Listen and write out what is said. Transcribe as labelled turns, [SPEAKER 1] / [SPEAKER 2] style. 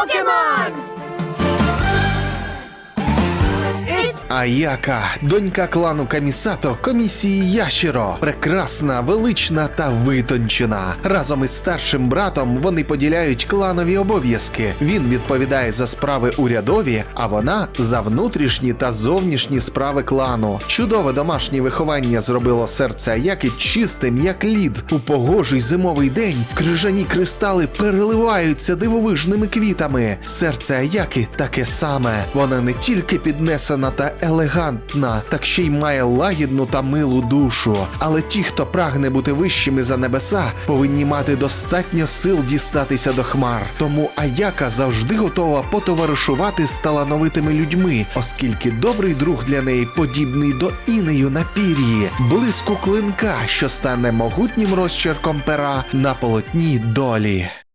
[SPEAKER 1] Pokemon!
[SPEAKER 2] Аяка, донька клану Камісато, комісії Яшіро, прекрасна, велична та витончена. Разом із старшим братом вони поділяють кланові обов'язки. Він відповідає за справи урядові, а вона за внутрішні та зовнішні справи клану. Чудове домашнє виховання зробило серце Аяки чистим, як лід. У погожий зимовий день крижані кристали переливаються дивовижними квітами. Серце Аяки таке саме. Вона не тільки піднесена та елегантна, так ще й має лагідну та милу душу. Але ті, хто прагне бути вищими за небеса, повинні мати достатньо сил дістатися до хмар. Тому Аяка завжди готова потоваришувати з талановитими людьми, оскільки добрий друг для неї подібний до інею на пір'ї, блиску клинка, що стане могутнім розчерком пера на полотні долі.